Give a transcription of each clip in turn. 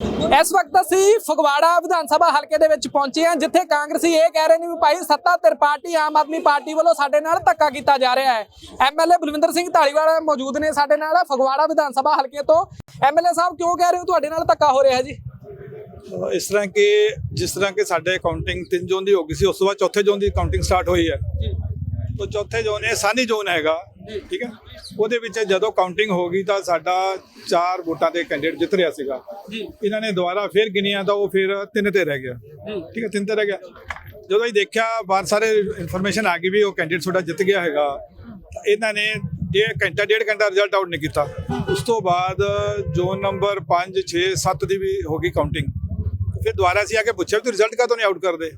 ਇਸ ਵਕਤ ਅਸੀਂ ਫਗਵਾੜਾ ਵਿਧਾਨ ਸਭਾ ਹਲਕੇ ਦੇ ਵਿੱਚ ਪਹੁੰਚੇ ਹਾਂ ਜਿੱਥੇ ਕਾਂਗਰਸੀ ਇਹ ਕਹਿ ਰਹੇ ਨੇ ਵੀ ਭਾਈ ਸੱਤਾ ਧਿਰ ਪਾਰਟੀ ਆਮ ਆਦਮੀ ਪਾਰਟੀ ਵੱਲੋਂ ਸਾਡੇ ਨਾਲ ਧੱਕਾ ਕੀਤਾ ਜਾ ਰਿਹਾ ਹੈ। ਐਮਐਲਏ ਬਲਵਿੰਦਰ ਸਿੰਘ ਢਾਲੀਵਾਲ ਮੌਜੂਦ ਨੇ ਸਾਡੇ ਨਾਲ ਫਗਵਾੜਾ ਵਿਧਾਨ ਸਭਾ ਹਲਕੇ ਤੋਂ। ਐਮਐਲਏ ਸਾਹਿਬ ਕਿਉਂ ਕਹਿ ਰਹੇ ਹੋ ਤੁਹਾਡੇ ਨਾਲ ਧੱਕਾ ਹੋ ਰਿਹਾ ਜੀ? ਇਸ ਤਰ੍ਹਾਂ ਕਿ ਜਿਸ ਤਰ੍ਹਾਂ ਕਿ ਸਾਡੇ ਕਾਊਂਟਿੰਗ ਤਿੰਨ ਜ਼ੋਨ ਦੀ ਹੋ ਗਈ ਸੀ ਉਸ ਤੋਂ ਬਾਅਦ ਚੌਥੇ ਜ਼ੋਨ ਦੀ ਕਾਊਂਟਿੰਗ ਸਟਾਰਟ ਹੋਈ ਹੈ। ਜੀ। ਤਾਂ ਚੌਥੇ ਜ਼ੋਨ ਇਹ ਸਾਨੀ ਜ਼ੋਨ ਹੈਗਾ। ਠੀਕ ਹੈ? ਉਹਦੇ ਵਿੱਚ ਜਦੋਂ ਕਾਊਂਟਿੰਗ ਹੋ ਗਈ ਤਾਂ ਸਾਡਾ ਚਾਰ ਵੋਟਾਂ ਦੇ ਕੈਂਡੀਡੇਟ ਜਿੱਤ ਰਿਹਾ ਸੀਗਾ। ਜੀ। ਇਹਨਾਂ ਨੇ ਦੁਬਾਰਾ ਫਿਰ ਗਿਣਿਆ ਤਾਂ ਉਹ ਫਿਰ ਤਿੰਨ ਤੇ ਰਹਿ ਗਿਆ। ਠੀਕ ਹੈ ਤਿੰਨ ਤੇ ਰਹਿ ਗਿਆ। ਜਦੋਂ ਅਸੀਂ ਦੇਖਿਆ ਬਾਹਰ ਸਾਰੇ ਇਨਫੋਰਮੇਸ਼ਨ ਆ ਗਈ ਵੀ ਉਹ ਕੈਂਡੀਡੇਟ ਤੁਹਾਡਾ ਜਿੱਤ ਗਿਆ ਹੈਗਾ। ਤਾਂ ਇਹਨਾਂ ਨੇ ਡੇਢ ਘੰਟਾ ਡੇਢ ਘੰਟਾ ਰਿਜ਼ਲਟ ਆਊਟ ਨਹੀਂ ਕੀਤਾ। ਉਸ ਤੋਂ ਬਾਅਦ ਜ਼ੋਨ ਨੰਬਰ 5 6 7 ਦੀ ਵੀ ਹੋ ਗਈ ਕਾਊਂਟਿੰਗ ਫਿਰ ਦੁਬਾਰਾ ਅਸੀਂ ਆ ਕੇ ਪੁੱਛਿਆ ਵੀ ਤੂੰ ਰਿਜ਼ਲਟ ਕਾਹਤੋਂ ਨਹੀਂ ਆਊਟ ਕਰਦੇ?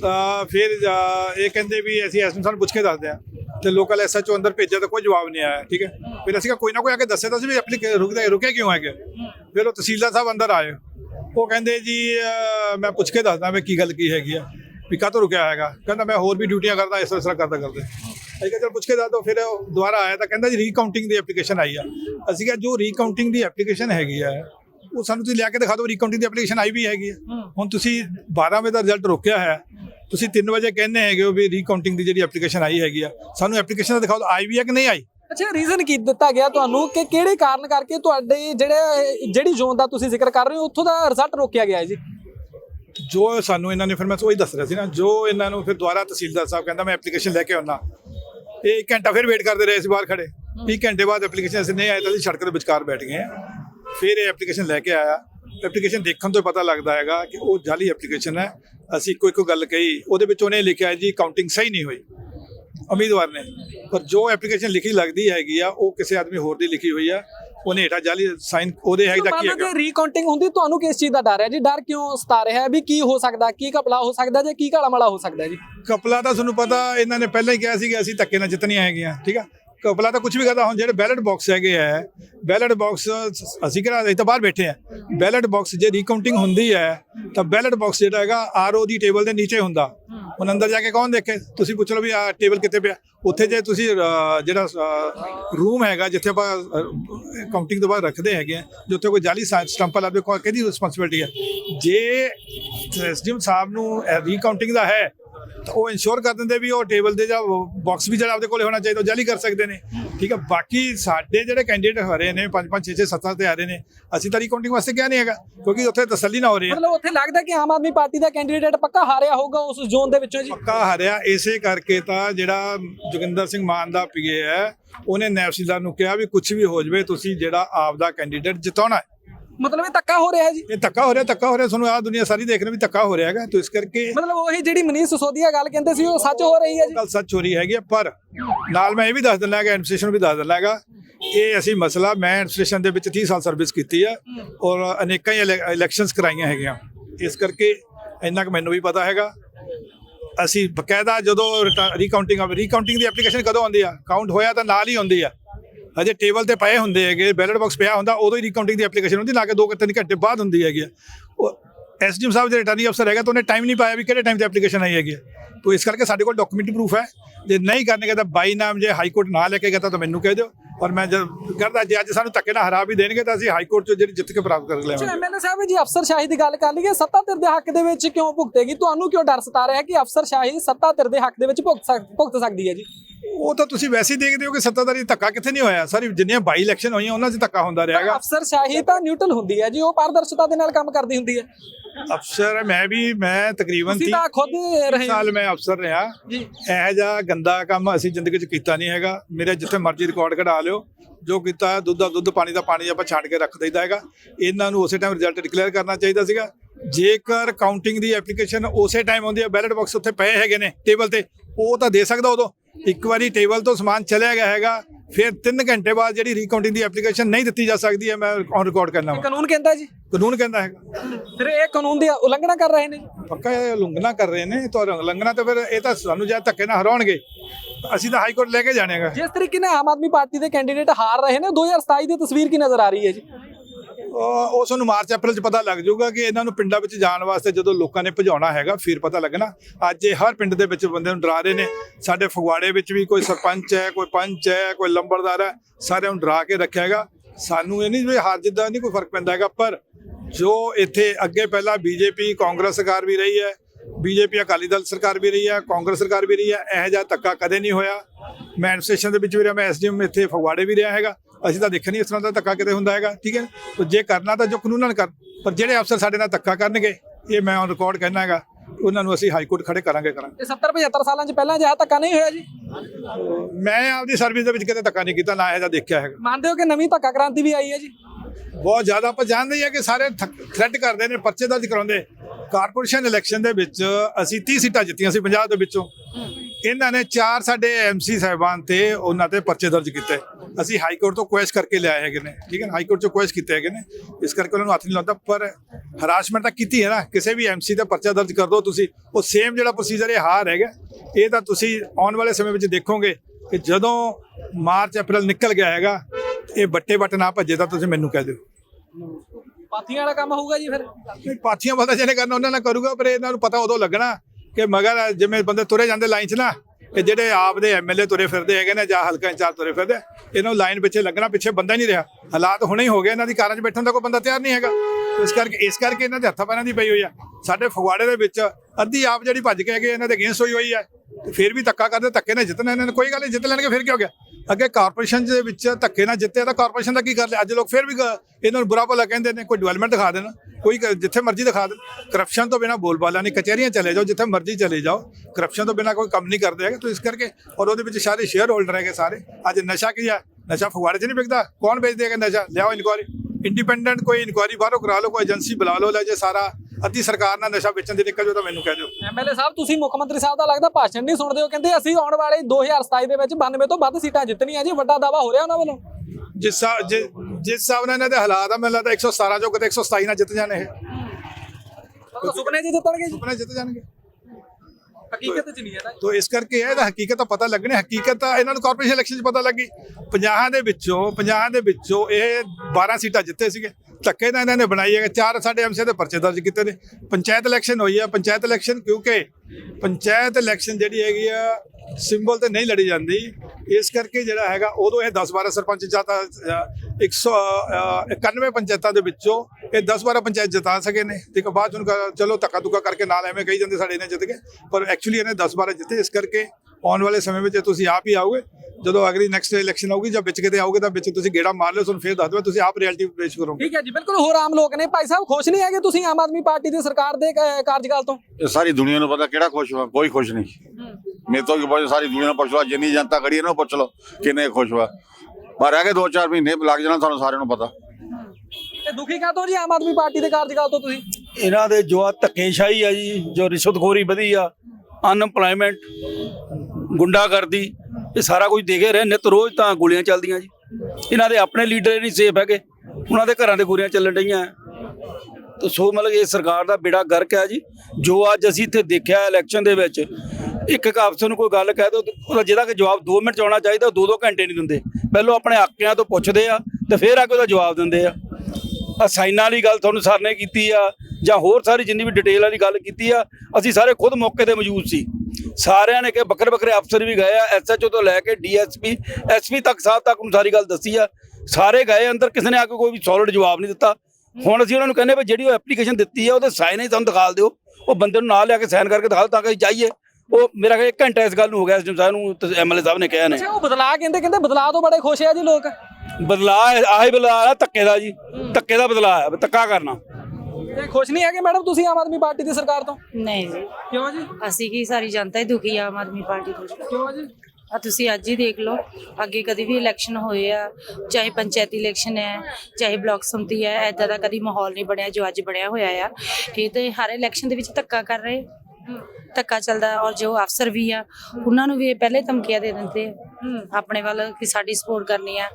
ਤਾਂ ਫਿਰ ਇਹ ਕਹਿੰਦੇ ਵੀ ਅਸੀਂ ਐਸਐਮ ਸਾਹਿਬ ਨੂੰ ਪੁੱਛ ਕੇ ਦੱਸਦੇ ਆ। ਤੇ ਲੋਕਲ ਐਸਐਚਓ ਅੰਦਰ ਭੇਜਿਆ ਤਾਂ ਕੋਈ ਜਵਾਬ ਨਹੀਂ ਆਇਆ ਠੀਕ ਹੈ? ਫਿਰ ਅਸੀਂ ਕਿਹਾ ਕੋਈ ਨਾ ਕੋਈ ਆ ਕੇ ਦੱਸੇ ਤਾਂ ਸੀ ਵੀ ਐਪਲੀਕੇ ਰੁਕਦੇ ਰੁਕੇ ਕਿਉਂ ਹੈਗੇ? ਫਿਰ ਉਹ ਤਹਿਸੀਲਦਾਰ ਸਾਹਿਬ ਅੰਦਰ ਆਏ। ਉਹ ਕਹਿੰਦੇ ਜੀ ਮੈਂ ਪੁੱਛ ਕੇ ਦੱਸਦਾ ਵੀ ਕੀ ਗੱਲ ਕੀ ਹੈਗੀ ਆ ਵੀ ਕਾਹਤੋਂ ਰੁਕਿਆ ਹੈਗਾ? ਕਹਿੰਦਾ ਮੈਂ ਹੋਰ ਵੀ ਡਿਊਟੀਆਂ ਕਰਦਾ ਇਸ ਤਰ੍ਹਾਂ ਕਰਦਾ ਕਰਦੇ। ਅਸੀਂ ਕਿਹਾ ਚਲ ਪੁੱਛ ਕੇ ਦੱਸ ਦੋ ਫਿਰ ਉਹ ਦੁਬਾਰਾ ਆਇਆ ਤਾਂ ਕਹਿੰਦਾ ਜੀ ਰੀਕਾਊਂਟਿੰਗ ਦੀ ਐਪਲੀਕੇਸ਼ਨ ਆਈ ਆ। ਅਸੀਂ ਕਿਹਾ ਜੋ ਰੀਕਾਊਂਟਿੰਗ ਦੀ ਐਪਲੀਕੇਸ਼ਨ ਹੈਗੀ ਆ ਉਹ ਸਾਨੂੰ ਤੁਸੀਂ ਲਿਆ ਕੇ ਦਿਖਾ ਦਿਓ ਰੀਕਾਊਂਟਿੰਗ ਦੀ ਐਪਲੀਕੇਸ਼ਨ ਆਈ ਵੀ ਹੈਗੀ ਆ। ਹੁਣ ਤੁਸੀਂ 12 ਵਜੇ ਦਾ ਰਿਜ਼ਲਟ ਰੋਕਿਆ ਹੈ ਤੁਸੀਂ 3 ਵਜੇ ਕਹਿੰਦੇ ਹੈਗੇ ਹੋ ਵੀ ਰੀਕਾਊਂਟਿੰਗ ਦੀ ਜਿਹੜੀ ਐਪਲੀਕੇਸ਼ਨ ਆਈ ਹੈਗੀ ਆ ਸਾਨੂੰ ਐਪਲੀਕੇਸ਼ਨ ਦਿਖਾਓ ਆਈ ਵੀ ਹੈ ਕਿ ਨਹੀਂ ਆਈ? ਅੱਛਾ ਰੀਜ਼ਨ ਕੀ ਦਿੱਤਾ ਗਿਆ ਤੁਹਾਨੂੰ? ਕਿ ਕਿਹੜੇ ਕਾਰਨ ਕਰਕੇ ਤੁਹਾਡੇ ਜਿਹੜੇ ਜਿਹੜੀ ਜ਼ੋਨ ਦਾ ਤੁਸੀਂ ਜ਼ਿਕਰ ਕਰ ਰਹੇ ਹੋ ਉੱਥੋਂ ਦਾ ਰਿਜ਼ਲਟ ਰੋਕਿਆ ਗਿਆ ਹੈ ਜੀ? ਜੋ ਸਾਨੂੰ ਇਹਨਾਂ ਨੇ ਫਿਰ ਮੈਂ ਉਹੀ ਦੱਸ ਰਿਹਾ ਸੀ ਨਾ ਜੋ ਇਹਨਾਂ ਨੂੰ ਫਿਰ ਦੁਬਾਰਾ ਤਹਿਸੀਲਦਾਰ ਸਾਹਿਬ ਕਹਿੰਦਾ ਮੈਂ ਐਪਲੀਕੇਸ਼ਨ ਲੈ ਕੇ ਆਉਣਾ ਇਹ ਇੱਕ ਘੰਟਾ ਫਿਰ ਵੇਟ ਕਰਦੇ ਰਹੇ ਸੀ ਬਾਹਰ ਖੜੇ। 20 ਘੰਟੇ ਬਾਅਦ ਐਪਲੀਕੇਸ਼ਨ ਅਸੀਂ ਨਹੀਂ ਆਏ ਤਾਂ ਅਸੀਂ ਸੜਕ ਦੇ ਵਿਚਕਾਰ ਬੈਠ ਗਏ। ਫਿਰ ਇਹ ਐਪਲੀਕੇਸ਼ਨ ਲੈ ਕੇ ਆਇਆ। ਐਪਲੀਕੇਸ਼ਨ ਦੇਖਣ ਤੋਂ ਪਤਾ ਲੱਗਦਾ ਹੈਗਾ ਕਿ ਉਹ ਜਾਲੀ ਐਪਲੀਕੇਸ਼ਨ ਹੈ। ਅਸੀਂ ਕੋਈ ਕੋਈ ਗੱਲ ਕਹੀ ਉਹਦੇ ਵਿੱਚ ਉਹਨੇ ਲਿਖਿਆ ਜੀ ਕਾਊਂਟਿੰਗ ਸਹੀ ਨਹੀਂ ਹੋਈ। ਉਮੀਦਵਾਰ ਨੇ। ਪਰ ਜੋ ਐਪਲੀਕੇਸ਼ਨ ਲਿਖੀ ਲੱਗਦੀ ਹੈਗੀ ਆ ਉਹ ਕਿਸੇ ਆਦਮੀ ਹੋਰ ਦੀ ਲਿਖੀ ਹੋਈ ਆ ਉਹਨੇ ਹੇਠਾਂ ਜਾਲੀ ਸਾਈਨ ਉਹਦੇ ਹੈਗਾ ਕੀ ਹੈਗਾ? ਰੀਕਾਊਂਟਿੰਗ ਹੁੰਦੀ ਤੁਹਾਨੂੰ ਕਿਸ ਚੀਜ਼ ਦਾ ਡਰ ਹੈ ਜੀ? ਡਰ ਕਿਉਂ ਸਤਾ ਰਿਹਾ ਹੈ ਵੀ ਕੀ ਹੋ ਸਕਦਾ ਕੀ ਘਪਲਾ ਹੋ ਸਕਦਾ ਜਾਂ ਕੀ ਘਾਲਾ ਮਾਲਾ ਹੋ ਸਕਦਾ ਜੀ? ਕਪਲਾ ਤਾਂ ਤੁਹਾਨੂੰ ਪਤਾ ਇਹਨਾਂ ਨੇ ਪਹਿਲਾਂ ਹੀ ਕਿਹਾ ਸੀ ਕਿ ਅਸੀਂ ਧੱਕੇ ਨਾਲ ਜਿੱਤਣੀਆਂ ਹੈਗੀਆਂ ਠੀਕ ਆ? ਪਹਿਲਾਂ ਤਾਂ ਕੁਝ ਵੀ ਕਰਦਾ, ਹੁਣ ਜਿਹੜੇ ਬੈਲਟ ਬਾਕਸ ਹੈਗੇ ਆ ਬੈਲਟ ਬਾਕਸ ਅਸੀਂ ਕਿਹੜਾ, ਅਸੀਂ ਤਾਂ ਬਾਹਰ ਬੈਠੇ ਆ। ਬੈਲਟ ਬਾਕਸ ਜੇ ਰੀਕਾਊਂਟਿੰਗ ਹੁੰਦੀ ਹੈ, ਤਾਂ ਬੈਲਟ ਬਾਕਸ ਜਿਹੜਾ ਹੈਗਾ ਆਰਓ ਦੀ ਟੇਬਲ ਦੇ ਨੀਚੇ ਹੁੰਦਾ। ਹੁਣ ਅੰਦਰ ਜਾ ਕੇ ਕੌਣ ਦੇਖੇ? ਤੁਸੀਂ ਪੁੱਛ ਲਓ ਵੀ ਆ ਟੇਬਲ ਕਿੱਥੇ ਪਿਆ। ਉੱਥੇ ਜੇ ਤੁਸੀਂ ਜਿਹੜਾ ਰੂਮ ਹੈਗਾ, ਜਿੱਥੇ ਆਪਾਂ ਕਾਊਂਟਿੰਗ ਤੋਂ ਬਾਅਦ ਰੱਖਦੇ ਹੈਗੇ ਆ ਜਿੱਥੇ ਕੋਈ ਜਾਲੀ ਸਟੰਪ ਲਾਵੇ ਕੋਈ ਕਿਹਦੀ ਰਿਸਪੌਂਸਿਬਿਲਟੀ ਹੈ? ਜੇ ਐਸਡੀਐਮ ਸਾਹਿਬ ਨੂੰ ਰੀਕਾਊਂਟਿੰਗ ਦਾ ਹੈ ਤਾਂ ਉਹ ਇਨਸ਼ੋਰ ਕਰ ਦਿੰਦੇ ਵੀ ਉਹ ਟੇਬਲ ਦੇ ਜਾਂ ਬਾਕਸ ਵੀ ਜਿਹੜਾ ਆਪਦੇ ਕੋਲੇ ਹੋਣਾ ਚਾਹੀਦਾ ਉਹ ਜਾਲੀ ਕਰ ਸਕਦੇ ਨੇ। ਠੀਕ ਹੈ ਬਾਕੀ ਸਾਡੇ ਜਿਹੜੇ ਕੈਂਡੀਡੇਟ ਹੋ ਰਹੇ ਨੇ 5 5 6 6 7 ਤੇ ਆ ਰਹੇ ਨੇ ਅਸੀਂ ਤਾਂ ਰੀਕਾਊਂਟਿੰਗ ਵਾਸਤੇ ਕਿਹਾ ਨਹੀਂ ਹੈਗਾ ਕਿਉਂਕਿ ਉੱਥੇ ਤਸੱਲੀ ਨਾ ਹੋ ਰਹੀ ਹੈ। ਮਤਲਬ ਉੱਥੇ ਲੱਗਦਾ ਕਿ ਆਮ ਆਦਮੀ ਪਾਰਟੀ ਦਾ ਕੈਂਡੀਡੇਟ ਪੱਕਾ ਹਾਰਿਆ ਹੋਊਗਾ ਉਸ ਜ਼ੋਨ ਦੇ ਵਿੱਚੋਂ ਜੀ? ਪੱਕਾ ਹਰਿਆ ਇਸੇ ਕਰਕੇ ਤਾਂ ਜਿਹੜਾ ਜੋਗਿੰਦਰ ਸਿੰਘ ਮਾਨ ਦਾ ਪੀਏ ਹੈ ਉਹਨੇ ਨੈਫਸੀਦਾਰ ਨੂੰ ਕਿਹਾ ਵੀ ਕੁਝ ਵੀ ਹੋ ਜਵੇ ਤੁਸੀਂ ਜਿਹੜਾ ਆਪ ਦਾ ਕੈਂਡੀਡੇਟ ਜਿਤਾਉਣਾ ਹੈ। ਮਤਲਬ ਇਹ ਧੱਕਾ ਹੋ ਰਿਹਾ ਜੀ। ਇਹ ਧੱਕਾ ਹੋ ਰਿਹਾ ਧੱਕਾ ਹੋ ਰਿਹਾ। ਤੁਹਾਨੂੰ ਆਹ ਦੁਨੀਆ ਸਾਰੀ ਦੇਖ ਰਹੀ ਵੀ ਧੱਕਾ ਹੋ ਰਿਹਾ ਹੈਗਾ। ਤਾਂ ਇਸ ਕਰਕੇ ਮਤਲਬ ਉਹੀ ਜਿਹੜੀ ਮਨੀਸ਼ ਸਿਸੋਦੀਆ ਗੱਲ ਕਹਿੰਦੇ ਸੀ ਉਹ ਸੱਚ ਹੋ ਰਹੀ ਹੈ ਜੀ। ਗੱਲ ਸੱਚ ਹੋ ਰਹੀ ਹੈਗੀ ਪਰ ਨਾਲ ਮੈਂ ਇਹ ਵੀ ਦੱਸ ਦਿੰਦਾ ਹੈਗਾ ਐਡਮਿਨਿਸਟ੍ਰੇਸ਼ਨ ਵੀ ਦੱਸ ਦਿੰਦਾ ਹੈਗਾ ਇਹ ਅਸੀਂ ਮਸਲਾ ਮੈਂ ਐਡਮਿਨਿਸਟ੍ਰੇਸ਼ਨ ਦੇ ਵਿੱਚ 30 ਸਾਲ ਸਰਵਿਸ ਕੀਤੀ ਹੈ ਔਰ ਅਨੇਕਾਂ ਹੀ ਇਲੈਕਸ਼ਨਸ ਕਰਾਈਆਂ ਹੈਗੀਆਂ। ਇਸ ਕਰਕੇ ਇੰਨਾ ਕੁ ਮੈਨੂੰ ਵੀ ਪਤਾ ਹੈਗਾ। ਅਸੀਂ ਬਕਾਇਦਾ ਜਦੋਂ ਰੀਕਾਊਂਟਿੰਗ ਆ ਰੀਕਾਊਂਟਿੰਗ ਦੀ ਐਪਲੀਕੇਸ਼ਨ ਕਦੋਂ ਆਉਂਦੀ ਆ? ਕਾਊਂਟ ਹੋਇਆ ਤਾਂ ਨਾਲ ਹੀ ਆਉਂਦੀ ਆ। ਹਜੇ ਟੇਬਲ ਤੇ ਪਏ ਹੁੰਦੇ ਹੈਗੇ ਬੈਲਟ ਬਾਕਸ ਪਿਆ ਹੁੰਦਾ, ਉਦੋਂ ਹੀ ਰੀਕਾਊਂਟਿੰਗ ਦੀ ਐਪਲੀਕੇਸ਼ਨ ਹੁੰਦੀ, ਨਾ ਕਿ 2 ਤਿੰਨ ਘੰਟੇ ਬਾਅਦ ਹੁੰਦੀ ਹੈਗੀ ਆ। ਉਹ ਐਸਡੀਐਮ ਸਾਹਿਬ, ਜਿਹੜੇ ਰਿਟਰਨਿੰਗ ਅਫਸਰ ਹੈਗਾ, ਤਾਂ ਉਹਨੇ ਟਾਈਮ ਨਹੀਂ ਪਾਇਆ ਵੀ ਕਿਹੜੇ ਟਾਈਮ ਤੇ ਐਪਲੀਕੇਸ਼ਨ ਆਈ ਹੈਗੀ ਹੈ। ਤੋ ਇਸ ਕਰਕੇ ਸਾਡੇ ਕੋਲ ਡਾਕੂਮੈਂਟ ਪ੍ਰੂਫ ਹੈ ਜੇ ਨਹੀਂ ਕਰਨਗੇ ਤਾਂ ਬਾਈ ਨਾਮ ਜੇ ਹਾਈ ਕੋਰਟ ਨਾ ਲੈ ਕੇ ਗਿਆ ਤਾਂ ਮੈਨੂੰ ਕਹਿ ਦਿਓ ਔਰ ਮੈਂ ਜਦ ਕਰਦਾ ਜੇ ਅੱਜ ਸਾਨੂੰ ਧੱਕੇ ਨਾਲ ਹਰਾ ਵੀ ਦੇਣਗੇ ਤਾਂ ਅਸੀਂ ਹਾਈ ਕੋਰਟ ਚੋਂ ਜਿਹੜੀ ਜਿੱਤ ਕੇ ਪ੍ਰਾਪਤ ਕਰ ਲਵਾਂਗੇ ਐਮਐਲਏ ਸਾਹਿਬ ਜੀ ਅਫਸਰਸ਼ਾਹੀ ਦੀ ਗੱਲ ਕਰ ਲਈਏ ਸੱਤਾ ਧਿਰ ਦੇ ਹੱਕ ਦੇ ਵਿੱਚ ਕਿਉਂ ਭੁਗਤੇਗੀ? ਤੁਹਾਨੂੰ ਕਿਉਂ ਡਰ ਸਤਾ ਰਿਹਾ ਕਿ ਅਫਸਰਸ਼ਾਹੀ ਸੱਤਾ ਧਿਰ ਦੇ ਹੱਕ ਦੇ ਵਿੱਚ ਭੁਗਤ ਸਕ- ਭੁਗਤ ਸਕਦੀ ਹੈ ਜੀ? ਉਹ ਤਾਂ ਤੁਸੀਂ ਵੈਸੇ ਹੀ ਦੇਖਦੇ ਹੋ ਕਿ ਸੱਤਾਧਾਰੀ ਧੱਕਾ ਕਿੱਥੇ ਨਹੀਂ ਹੋਇਆ। ਸਾਰੀ ਜਿੰਨੀਆਂ ਬਾਈ ਇਲੈਕਸ਼ਨ ਹੋਈਆਂ ਉਹਨਾਂ 'ਚ ਧੱਕਾ ਹੁੰਦਾ ਰਿਹਾ ਹੈਗਾ। ਅਫਸਰਸ਼ਾਹੀ ਤਾਂ ਨਿਊਟਰਲ ਹੁੰਦੀ ਹੈ ਜੀ ਉਹ ਪਾਰਦਰਸ਼ਤਾ ਦੇ ਨਾਲ ਕੰਮ ਕਰਦੀ ਹੁੰਦੀ ਹੈ। ਅਫਸਰ ਮੈਂ ਵੀ ਮੈਂ ਤਕਰੀਬਨ ਤੁਸੀਂ 30 ਤਾਂ ਖੁਦ ਰਹੇ ਸਾਲ ਮੈਂ ਅਫਸਰ ਰਿਹਾ। ਜੀ। ਇਹ ਜਿਹਾ ਗੰਦਾ ਕੰਮ ਅਸੀਂ ਜ਼ਿੰਦਗੀ 'ਚ ਕੀਤਾ ਨਹੀਂ ਹੈਗਾ। ਮੇਰੇ ਜਿੱਥੇ ਮਰਜ਼ੀ ਰਿਕਾਰਡ ਕਢਾ ਲਿਓ। ਜੋ ਕੀਤਾ ਦੁੱਧ ਦਾ ਦੁੱਧ ਪਾਣੀ ਦਾ ਪਾਣੀ ਆਪਾਂ ਛਾਂਟ ਕੇ ਰੱਖ ਦਈਦਾ ਹੈਗਾ। ਇਹਨਾਂ ਨੂੰ ਉਸੇ ਟਾਈਮ ਰਿਜ਼ਲਟ ਡਿਕਲੇਅਰ ਕਰਨਾ ਚਾਹੀਦਾ ਸੀਗਾ। ਜੇਕਰ ਕਾਊਂਟਿੰਗ ਦੀ ਐਪਲੀਕੇਸ਼ਨ ਉਸੇ ਟਾਈਮ ਆਉਂਦੀ ਹੈ ਬੈਲਟ ਬਾਕਸ ਉੱਥੇ ਪਏ ਹੈਗੇ ਨੇ ਟੇਬਲ ਤੇ ਉਹ ਤਾਂ ਦੇ ਸਕਦਾ ਉਦੋਂ। ਇੱਕ ਵਾਰੀ ਟੇਬਲ ਤੋਂ ਸਮਾਨ ਚਲਿਆ ਗਿਆ ਹੈਗਾ। ਫਿਰ 3 ਘੰਟੇ ਬਾਅਦ ਜਿਹੜੀ ਰੀਕਾਊਂਟਿੰਗ ਦੀ ਐਪਲੀਕੇਸ਼ਨ ਨਹੀਂ ਦਿੱਤੀ ਜਾ ਸਕਦੀ ਹੈ ਮੈਂ ਔਨ ਰਿਕਾਰਡ ਕਰਨਾ ਵਾ। ਕਾਨੂੰਨ ਕਹਿੰਦਾ ਜੀ। ਕਾਨੂੰਨ ਕਹਿੰਦਾ ਹੈਗਾ ਫਿਰ ਇਹ ਕਾਨੂੰਨ ਦੀ ਉਲੰਘਣਾ ਕਰ ਰਹੇ ਨੇ ਪੱਕਾ ਇਹ ਉਲੰਘਣਾ ਕਰ ਰਹੇ ਨੇ ਤਾਂ ਉਲੰਘਣਾ ਤਾਂ ਫਿਰ ਇਹ ਤਾਂ ਸਾਨੂੰ ਜਾਂ ਧੱਕੇ ਨਾਲ ਹਰਾਉਣਗੇ ਅਸੀਂ ਤਾਂ ਹਾਈ ਕੋਰਟ ਲੈ ਕੇ ਜਾਣੇ ਹੈਗਾ ਜਿਸ ਤਰੀਕੇ ਨਾਲ ਆਮ ਆਦਮੀ ਪਾਰਟੀ ਦੇ ਕੈਂਡੀਡੇਟ ਹਾਰ ਰਹੇ ਨੇ 2027 ਦੀ ਤਸਵੀਰ ਕੀ ਨਜ਼ਰ ਆ ਰਹੀ ਹੈ ਜੀ? ਉਹ ਉਹ ਮਾਰਚ, ਅਪ੍ਰੈਲ ਚ ਪਤਾ ਲੱਗ ਜਾਊਗਾ ਕਿ ਇਹਨਾਂ ਨੂੰ ਪਿੰਡਾਂ ਵਿੱਚ ਜਾਣ ਵਾਸਤੇ ਜਦੋਂ ਲੋਕਾਂ ਨੇ ਭਜਾਉਣਾ ਹੈਗਾ, ਫਿਰ ਪਤਾ ਲੱਗਣਾ। ਅੱਜ ਇਹ ਹਰ ਪਿੰਡ ਦੇ ਵਿੱਚ ਬੰਦੇ ਨੂੰ ਡਰਾ ਰਹੇ ਨੇ। ਸਾਡੇ ਫਗਵਾੜੇ ਵਿੱਚ ਵੀ ਕੋਈ ਸਰਪੰਚ ਹੈ, ਕੋਈ ਪੰਚ ਹੈ, ਕੋਈ ਲੰਬੜਦਾਰ ਹੈ, ਸਾਰਿਆਂ ਨੂੰ ਡਰਾ ਕੇ ਰੱਖਿਆ ਹੈਗਾ। ਸਾਨੂੰ ਇਹ ਨਹੀਂ ਵੀ ਹਾਰ ਜਿੱਦਾਂ ਨਹੀਂ ਕੋਈ ਫ਼ਰਕ ਪੈਂਦਾ ਹੈਗਾ, ਪਰ ਜੋ ਇੱਥੇ ਅੱਗੇ ਪਹਿਲਾਂ ਬੀਜੇਪੀ, ਕਾਂਗਰਸ ਸਰਕਾਰ ਵੀ ਰਹੀ ਹੈ, ਬੀਜੇਪੀ, ਅਕਾਲੀ ਦਲ ਸਰਕਾਰ ਵੀ ਰਹੀ ਹੈ, ਕਾਂਗਰਸ ਸਰਕਾਰ ਵੀ ਰਹੀ ਹੈ, ਇਹੋ ਜਿਹਾ ਧੱਕਾ ਕਦੇ ਨਹੀਂ ਹੋਇਆ। ਮੈਂ ਸਟੇਸ਼ਨ ਦੇ ਵਿੱਚ ਵੀ ਰਿਹਾ, ਮੈਂ ਐਸਡੀਐਮ ਇੱਥੇ ਫਗਵਾੜੇ ਵੀ ਰਿਹਾ ਹੈਗਾ। ਅਸੀਂ ਤਾਂ ਦੇਖਿਆ ਨਹੀਂ ਇਸ ਤਰ੍ਹਾਂ ਦਾ ਧੱਕਾ ਕਿਤੇ ਹੁੰਦਾ ਹੈਗਾ ਠੀਕ ਹੈ ਤੇ ਜੇ ਕਰਨਾ ਤਾਂ ਜੋ ਕਾਨੂੰਨ ਕਰ ਪਰ ਜਿਹੜੇ ਅਫਸਰ ਸਾਡੇ ਨਾਲ ਧੱਕਾ ਕਰਨਗੇ ਇਹ ਮੈਂ ਔਨ ਰਿਕਾਰਡ ਕਹਿਣਾ ਹੈਗਾ ਉਹਨਾਂ ਨੂੰ ਅਸੀਂ ਹਾਈ ਕੋਰਟ ਖੜੇ ਕਰਾਂਗੇ ਕਰਾਂਗੇ। ਇਹ 70 75 ਸਾਲਾਂ 'ਚ ਪਹਿਲਾਂ ਜਿਹਾ ਧੱਕਾ ਨਹੀਂ ਹੋਇਆ ਜੀ? ਮੈਂ ਆਪਦੀ ਸਰਵਿਸ ਦੇ ਵਿੱਚ ਕਿਤੇ ਧੱਕਾ ਨਹੀਂ ਕੀਤਾ ਨਾ ਇਹੋ ਜਿਹਾ ਦੇਖਿਆ ਹੈਗਾ। ਮੰਨਦੇ ਹੋ ਕਿ ਨਵੀਂ ਧੱਕਾ ਕ੍ਰਾਂਤੀ ਵੀ ਆਈ ਹੈ ਜੀ? ਬਹੁਤ ਜ਼ਿਆਦਾ ਆਪਾਂ ਜਾਣਦੇ ਹੀ ਕਿ ਸਾਰੇ ਥ੍ਰੈਟ ਕਰਦੇ ਨੇ ਪਰਚੇ ਦਰਜ ਕਰਾਉਂਦੇ। ਕਾਰਪੋਰੇਸ਼ਨ ਇਲੈਕਸ਼ਨ ਦੇ ਵਿੱਚ ਅਸੀਂ 30 ਸੀਟਾਂ ਜਿੱਤੀਆਂ ਸੀ 50 ਦੇ ਵਿੱਚੋਂ। ਇਹਨਾਂ ਨੇ ਚਾਰ ਸਾਡੇ ਐਮਸੀ ਸਾਹਿਬਾਨ ਤੇ ਉਹਨਾਂ ਤੇ ਪਰਚੇ ਦਰਜ ਕੀਤੇ। ਅਸੀਂ ਹਾਈ ਕੋਰਟ ਤੋਂ ਕੁਐਸ਼ ਕਰਕੇ ਲਿਆਏ ਹੈਗੇ ਨੇ ਠੀਕ ਹੈ ਹਾਈ ਕੋਰਟ ਤੋਂ ਕੁਐਸ਼ ਕੀਤੇ ਹੈਗੇ ਨੇ। ਇਸ ਕਰਕੇ ਉਹਨਾਂ ਨੂੰ ਹੱਥ ਨਹੀਂ ਲਾਉਂਦਾ ਪਰ ਹਰਾਸਮੈਂਟ ਤਾਂ ਕੀਤੀ ਹੈ ਨਾ। ਕਿਸੇ ਵੀ ਐਮਸੀ ਦਾ ਪਰਚਾ ਦਰਜ ਕਰ ਦੋ ਤੁਸੀਂ। ਉਹ ਸੇਮ ਜਿਹੜਾ ਪ੍ਰੋਸੀਜਰ ਇਹ ਹਾਰ ਹੈਗਾ ਇਹ ਤਾਂ ਤੁਸੀਂ ਆਉਣ ਵਾਲੇ ਸਮੇਂ ਵਿੱਚ ਦੇਖੋਗੇ ਕਿ ਜਦੋਂ ਮਾਰਚ ਅਪ੍ਰੈਲ ਨਿਕਲ ਗਿਆ ਹੈਗਾ ਇਹ ਬੱਟੇ ਬੱਟ ਨਾ ਭੱਜੇ ਤਾਂ ਤੁਸੀਂ ਮੈਨੂੰ ਕਹਿ ਦਿਓ। ਪਾਥੀਆਂ ਵਾਲਾ ਕੰਮ ਹੋਊਗਾ ਜੀ ਫਿਰ? ਪਾਥੀਆਂ ਪਤਾ ਜਿਹਨੇ ਕਰਨਾ ਉਹਨਾਂ ਨਾਲ ਕਰੂਗਾ ਪਰ ਇਹਨਾਂ ਨੂੰ ਪਤਾ ਉਦੋਂ ਲੱਗਣਾ ਕਿ ਮਗਰ ਜਿਵੇਂ ਬੰਦੇ ਤੁਰੇ ਜਾਂਦੇ ਲਾਈਨ 'ਚ ਨਾ ਇਹ ਜਿਹੜੇ ਆਪ ਦੇ ਐਮਐਲਏ ਤੁਰੇ ਫਿਰਦੇ ਹੈਗੇ ਨੇ ਜਾਂ ਹਲਕਾ ਇੰਚਾਰਜ ਤੁਰੇ ਫਿਰਦੇ, ਇਹਨਾਂ ਨੂੰ ਲਾਈਨ ਪਿੱਛੇ ਲੱਗਣਾ, ਪਿੱਛੇ ਬੰਦਾ ਹੀ ਨਹੀਂ ਰਿਹਾ। ਹਾਲਾਤ ਹੁਣੇ ਹੀ ਹੋ ਗਏ, ਇਹਨਾਂ ਦੀ ਕਾਰਾਂ 'ਚ ਬੈਠਣ ਦਾ ਕੋਈ ਬੰਦਾ ਤਿਆਰ ਨਹੀਂ ਹੈਗਾ। ਇਸ ਕਰਕੇ ਇਸ ਕਰਕੇ ਇਹਨਾਂ ਦੇ ਹੱਥਾਂ ਪੈਰਾਂ ਦੀ ਪਈ ਹੋਈ ਆ। ਸਾਡੇ ਫਗਵਾੜੇ ਦੇ ਵਿੱਚ ਅੱਧੀ ਆਪ ਜਿਹੜੀ ਭੱਜ ਕੇ ਹੈਗੇ, ਇਹਨਾਂ ਦੇ ਅਗੇਂਸਟ ਹੋਈ ਹੋਈ ਹੈ ਫਿਰ ਵੀ ਧੱਕਾ ਕਰਦੇ, ਧੱਕੇ ਨੇ ਜਿੱਤਣਾ ਇਹਨਾਂ ਨੇ, ਕੋਈ ਗੱਲ ਨਹੀਂ, ਜਿੱਤ ਲੈਣਗੇ, ਫਿਰ ਕੀ ਹੋ ਗਿਆ? ਅੱਗੇ ਕਾਰਪੋਰੇਸ਼ਨ ਦੇ ਵਿੱਚ ਧੱਕੇ ਨਾਲ ਜਿੱਤੇ ਤਾਂ ਕਾਰਪੋਰੇਸ਼ਨ ਦਾ ਕੀ ਕਰ ਲਿਆ? ਅੱਜ ਲੋਕ ਫਿਰ ਵੀ ਗ- ਇਹਨਾਂ ਨੂੰ ਬੁਰਾ ਭਲਾ ਕਹਿੰਦੇ ਨੇ, ਕੋਈ ਡਿਵੈਲਪਮੈਂਟ ਦਿਖਾ ਦੇਣ, ਕੋਈ ਜਿੱਥੇ ਮਰਜ਼ੀ ਦਿਖਾ ਦੇਣ। ਕਰਪਸ਼ਨ ਤੋਂ ਬਿਨਾ ਬੋਲਬਾਲਾ ਨਹੀਂ, ਕਚਹਿਰੀਆਂ ਚਲੇ ਜਾਓ, ਜਿੱਥੇ ਮਰਜ਼ੀ ਚਲੇ ਜਾਓ। ਕਰਪਸ਼ਨ ਤੋਂ ਬਿਨਾ ਕੋਈ ਕੰਮ ਨਹੀਂ ਕਰਦੇ ਹੈਗੇ। ਤਾਂ ਇਸ ਕਰਕੇ ਔਰ ਉਹਦੇ ਵਿੱਚ ਸਾਰੇ ਸ਼ੇਅਰ ਹੋਲਡਰ ਹੈਗੇ ਸਾਰੇ। ਅੱਜ ਨਸ਼ਾ ਕੀ ਹੈ? ਨਸ਼ਾ ਫਗਵਾੜੇ 'ਚ ਨਹੀਂ ਵਿਕਦਾ। ਕੌਣ ਵੇਚਦੇ ਹੈਗਾ ਨਸ਼ਾ? ਲਿਆਓ ਇਨਕੁਆਰੀ ਇੰਡੀਪੈਂਡੈਂਟ ਕੋਈ ਇਨਕੁਆਰੀ ਬਾਹਰੋਂ ਕਰਾ ਲਓ, ਕੋਈ ਏਜੰਸੀ ਬੁਲਾ ਲਓ, ਲੈ ਜੇ ਸਾਰਾ। ਅੱਧੀ ਸਰਕਾਰ ਨਾਲ ਨਸ਼ਾ ਵੇਚਣ ਦੀ ਨਿਕਲ ਜਾਓ ਤਾਂ ਮੈਨੂੰ ਕਹਿ ਦਿਓ। ਐਮਐਲਏ ਸਾਹਿਬ ਤੁਸੀਂ ਮੁੱਖ ਮੰਤਰੀ ਸਾਹਿਬ ਦਾ ਲੱਗਦਾ ਭਾਸ਼ਣ ਨਹੀਂ ਸੁਣਦੇ ਹੋ। ਕਹਿੰਦੇ ਅਸੀਂ ਆਉਣ ਵਾਲੇ 2027 ਦੇ ਵਿੱਚ 92 ਤੋਂ ਵੱਧ ਸੀਟਾਂ ਜਿੱਤਣੀਆਂ ਜੀ ਵੱਡਾ ਦਾਵਾ ਹੋ ਰਿਹਾ ਉਹਨਾਂ ਵੱਲੋਂ। ਜਿਸ ਜਿ- ਜਿਸ ਹਿਸਾਬ ਨਾਲ ਇਹਨਾਂ ਦੇ ਹਾਲਾਤ ਆ ਮੈਨੂੰ ਲੱਗਦਾ 117 ਚੋਂ ਕਿਤੇ 127 ਨਾਲ ਜਿੱਤ ਜਾਣੇ ਇਹ। ਸੁਪਨੇ 'ਚ ਜਿੱਤਣਗੇ ਜੀ। ਆਪਣੇ ਜਿੱਤ ਜਾਣਗੇ। ਹਕੀਕਤ 'ਚ ਨਹੀਂ ਹੈ ਨਾ ਤੋ ਇਸ ਕਰਕੇ ਇਹ ਤਾਂ ਹਕੀਕਤ ਤਾਂ ਪਤਾ ਲੱਗਣੀ ਹਕੀਕਤ ਤਾਂ ਇਹਨਾਂ ਨੂੰ ਕਾਰਪੋਰੇਸ਼ਨ ਇਲੈਕਸ਼ਨ 'ਚ ਪਤਾ ਲੱਗੀ। 50 ਦੇ ਵਿੱਚੋਂ 50 ਦੇ ਵਿੱਚੋਂ ਇਹ 12 ਸੀਟਾਂ ਜਿੱਤੇ ਸੀਗੇ। ਧੱਕੇ ਨਾਲ ਇਹਨਾਂ ਨੇ ਬਣਾਈ ਹੈ ਚਾਰ ਸਾਡੇ ਐਮਸੀ ਦੇ ਪਰਚੇ ਦਰਜ ਕੀਤੇ ਨੇ। ਪੰਚਾਇਤ ਇਲੈਕਸ਼ਨ ਹੋਈ ਹੈ ਪੰਚਾਇਤ ਇਲੈਕਸ਼ਨ ਕਿਉਂਕਿ ਪੰਚਾਇਤ ਇਲੈਕਸ਼ਨ ਜਿਹੜੀ ਹੈਗੀ ਆ, ਸਿੰਬਲ ਤੇ ਨਹੀਂ ਲੜੀ ਜਾਂਦੀ। ਇਸ ਕਰਕੇ ਜਿਹੜਾ ਹੈਗਾ, ਉਦੋਂ ਇਹ 10 12 ਸਰਪੰਚ ਜਾਤਾ 191 ਪੰਚਾਇਤਾਂ ਦੇ ਵਿੱਚੋਂ ਇਹ 10 12 ਪੰਚਾਇਤ ਜਿਤਾ ਸਕੇ ਨੇ। ਤੇ ਬਾਅਦ ਚ ਉਹਨਾਂ ਚਲੋ ਧੱਕਾ ਧੁੱਕਾ ਕਰਕੇ ਨਾਲ ਐਵੇਂ ਕਹੀ ਜਾਂਦੇ ਸਾਡੇ ਇਹਨੇ ਜਿੱਤ ਗਏ। ਪਰ ਐਕਚੁਅਲੀ ਇਹਨੇ 10 12 ਜਿੱਤੇ। ਇਸ ਕਰਕੇ ਆਉਣ ਵਾਲੇ ਸਮੇਂ ਵਿੱਚ ਤੁਸੀਂ ਆਪ ਹੀ ਆਓਗੇ। ਜਦੋਂ ਅਗਲੀ ਨੈਕਸਟ ਇਲੈਕਸ਼ਨ ਆਊਗੀ ਜਾਂ ਵਿੱਚ ਕਿਤੇ ਆਓਗੇ ਤਾਂ ਵਿੱਚ ਤੁਸੀਂ ਗੇੜਾ ਮਾਰ ਲਿਓ ਤੁਹਾਨੂੰ ਫੇਰ ਦੱਸ ਦਵਾਂ ਤੁਸੀਂ ਆਪ ਰਿਐਲਿਟੀ ਪੇਸ਼ ਕਰੋਗੇ। ਠੀਕ ਹੈ ਜੀ ਬਿਲਕੁਲ ਹੋਰ ਆਮ ਲੋਕ ਨੇ। ਭਾਈ ਸਾਹਿਬ ਖੁਸ਼ ਨਹੀਂ ਹੈਗੇ ਤੁਸੀਂ ਆਮ ਆਦਮੀ ਪਾਰਟੀ ਦੀ ਸਰਕਾਰ ਦੇ ਕਾਰਜਕਾਲ ਤੋਂ? ਇਹ ਸਾਰੀ ਦੁਨੀਆ ਨੂੰ ਪਤਾ ਕਿਹੜਾ ਖੁਸ਼ ਹੋਇਆ ਕੋਈ ਖੁਸ਼ ਨਹੀਂ। ਮੇਰੇ ਤੋਂ ਕੀ ਪੁੱਛ ਸਾਰੀ ਦੁਨੀਆ ਨੂੰ ਪੁੱਛ ਲਓ ਜਿੰਨੀ ਜਨਤਾ ਖੜੀ ਹੈ ਨਾ ਉਹ ਪੁੱਛ ਲਓ ਕਿੰਨੇ ਖੁਸ਼ ਹੋਇਆ ਪਰ ਰਹਿ ਗਏ 2-4 ਮਹੀਨੇ ਲੱਗ ਜਾਣਾ ਤੁਹਾਨੂੰ ਸਾਰਿਆਂ ਨੂੰ ਪਤਾ। ਤੇ ਦੁਖੀ ਕਾਹਤੋਂ ਜੀ ਆਮ ਆਦਮੀ ਪਾਰਟੀ ਦੇ ਕਾਰਜਕਾਲ ਤੋਂ ਤੁਸੀਂ? ਇਹਨਾਂ ਦੇ ਜੋ ਆ ਧੱਕੇਸ਼ਾਹੀ ਆ ਜੀ ਜੋ ਰਿਸ਼ਵਤਖੋਰੀ ਵਧੀ ਆ ਅਨਪਲਾਈਮੈਂਟ ਗੁੰਡਾਗਰਦੀ ਇਹ ਸਾਰਾ ਕੁਝ ਦੇਖੇ ਰਹੇ, ਨਿਤ ਰੋਜ਼ ਤਾਂ ਗੋਲੀਆਂ ਚੱਲਦੀਆਂ ਜੀ। ਇਹਨਾਂ ਦੇ ਆਪਣੇ ਲੀਡਰ ਨਹੀਂ ਸੇਫ ਹੈਗੇ, ਉਹਨਾਂ ਦੇ ਘਰਾਂ ਦੇ ਗੋਲੀਆਂ ਚੱਲਣ ਡਈਆਂ। ਤਾਂ ਸੋ ਮਤਲਬ ਇਹ ਸਰਕਾਰ ਦਾ ਬੇੜਾ ਗਰਕ ਹੈ ਜੀ। ਜੋ ਅੱਜ ਅਸੀਂ ਇੱਥੇ ਦੇਖਿਆ ਇਲੈਕਸ਼ਨ ਦੇ ਵਿੱਚ, ਇੱਕ ਇੱਕ ਅਫਸਰ ਨੂੰ ਕੋਈ ਗੱਲ ਕਹਿ ਦੋ, ਉਹਦਾ ਜਿਹਦਾ ਕਿ ਜਵਾਬ 2 ਮਿੰਟ ਚ ਆਉਣਾ ਚਾਹੀਦਾ, ਉਹ 2-2 ਘੰਟੇ ਨਹੀਂ ਦਿੰਦੇ। ਪਹਿਲਾਂ ਆਪਣੇ ਆਕਿਆਂ ਤੋਂ ਪੁੱਛਦੇ ਆ, ਤੇ ਫਿਰ ਆ ਕੇ ਉਹਦਾ ਜਵਾਬ ਦਿੰਦੇ ਆ। ਆ ਸਾਈਨਾਂ ਵਾਲੀ ਗੱਲ ਤੁਹਾਨੂੰ ਸਰ ਨੇ ਕੀਤੀ ਆ, ਜਾਂ ਹੋਰ ਸਾਰੀ ਜਿੰਨੀ ਵੀ ਡਿਟੇਲ ਵਾਲੀ ਗੱਲ ਕੀਤੀ ਆ, ਅਸੀਂ ਸਾਰੇ ਖੁਦ ਮੌਕੇ ਤੇ ਮੌਜੂਦ ਸੀ। ਸਾਰਿਆਂ ਨੇ ਕਿ ਬੱਕਰੇ ਬੱਕਰੇ ਅਫਸਰ ਵੀ ਗਏ ਆ ਐਸਐਚਓ ਤੋਂ ਲੈ ਕੇ ਡੀਐਸਪੀ ਐਸਪੀ ਤੱਕ ਸਾਹਿਬ ਤੱਕ ਨੂੰ ਸਾਰੀ ਗੱਲ ਦੱਸੀ ਆ। ਸਾਰੇ ਗਏ ਅੰਦਰ ਕਿਸੇ ਨੇ ਆ ਕੇ ਕੋਈ ਵੀ ਸੋਲਿਡ ਜਵਾਬ ਨਹੀਂ ਦਿੱਤਾ। ਹੁਣ ਅਸੀਂ ਉਹਨਾਂ ਨੂੰ ਕਹਿੰਦੇ ਵੀ ਜਿਹੜੀ ਉਹ ਐਪਲੀਕੇਸ਼ਨ ਦਿੱਤੀ ਆ ਉਹਦੇ ਸਾਈਨ ਹੀ ਸਾਨੂੰ ਦਿਖਾ ਦਿਓ। ਉਹ ਬੰਦੇ ਨੂੰ ਨਾਲ ਲਿਆ ਕੇ ਸਾਈਨ ਕਰਕੇ ਦਿਖਾ ਦਿਓ ਤਾਂ ਕਿ ਜਾਈਏ। ਉਹ ਮੇਰਾ ਖਿਆਲ ਇੱਕ ਘੰਟਾ ਇਸ ਗੱਲ ਨੂੰ ਹੋ ਗਿਆ ਐਸਡੀਐਮ ਸਾਹਿਬ ਨੂੰ ਐਮਐਲਏ ਸਾਹਿਬ ਨੇ ਕਿਹਾ ਨੇ। ਉਹ ਬਦਲਾਅ ਕਹਿੰਦੇ ਕਹਿੰਦੇ ਬਦਲਾਅ ਤੋਂ ਬੜੇ ਖੁਸ਼ ਆ ਜੀ ਲੋਕ। ਬਦਲਾਅ ਆਹੀ ਬਦਲਾਅ ਆ ਧੱਕੇ ਦਾ ਜੀ। ਧੱਕੇ ਦਾ ਬਦਲਾਅ ਆ ਧੱਕਾ ਕਰਨਾ। ਇਹ ਖੁਸ਼ ਨਹੀਂ ਹੈਗੇ ਮੈਡਮ ਤੁਸੀਂ ਆਮ ਆਦਮੀ ਪਾਰਟੀ ਦੀ ਸਰਕਾਰ ਤੋਂ? ਨਹੀਂ ਜੀ। ਕਿਉਂ ਜੀ? ਅਸੀਂ ਕੀ ਸਾਰੀ ਜਨਤਾ ਹੀ ਦੁਖੀ ਆ ਆਮ ਆਦਮੀ ਪਾਰਟੀ ਤੋਂ ਕਿਉਂ ਜੀ? ਆ ਤੁਸੀਂ ਅੱਜ ਹੀ ਦੇਖ ਲਓ ਅੱਗੇ ਕਦੀ ਵੀ ਇਲੈਕਸ਼ਨ ਹੋਏ ਆ ਚਾਹੇ ਪੰਚਾਇਤੀ ਇਲੈਕਸ਼ਨ ਹੈ ਚਾਹੇ ਬਲਾਕ ਸੰਮਤੀ ਹੈ ਐਦਾਂ ਦਾ ਕਦੀ ਮਾਹੌਲ ਨਹੀਂ ਬਣਿਆ ਜੋ ਅੱਜ ਬਣਿਆ ਹੋਇਆ ਆ। ਇਹ ਤੇ ਹਰ ਇਲੈਕਸ਼ਨ ਦੇ ਵਿੱਚ ਧੱਕਾ ਕਰ ਰਹੇ ਧੱਕਾ ਚੱਲਦਾ ਔਰ ਜੋ ਅਫਸਰ ਵੀ ਆ ਉਹਨਾਂ ਨੂੰ ਵੀ ਇਹ ਪਹਿਲੇ ਧਮਕੀਆਂ ਦੇ ਦਿੰਦੇ ਆਪਣੇ ਵੱਲ ਕਿ ਸਾਡੀ ਸਪੋਰਟ ਕਰਨੀ ਆ।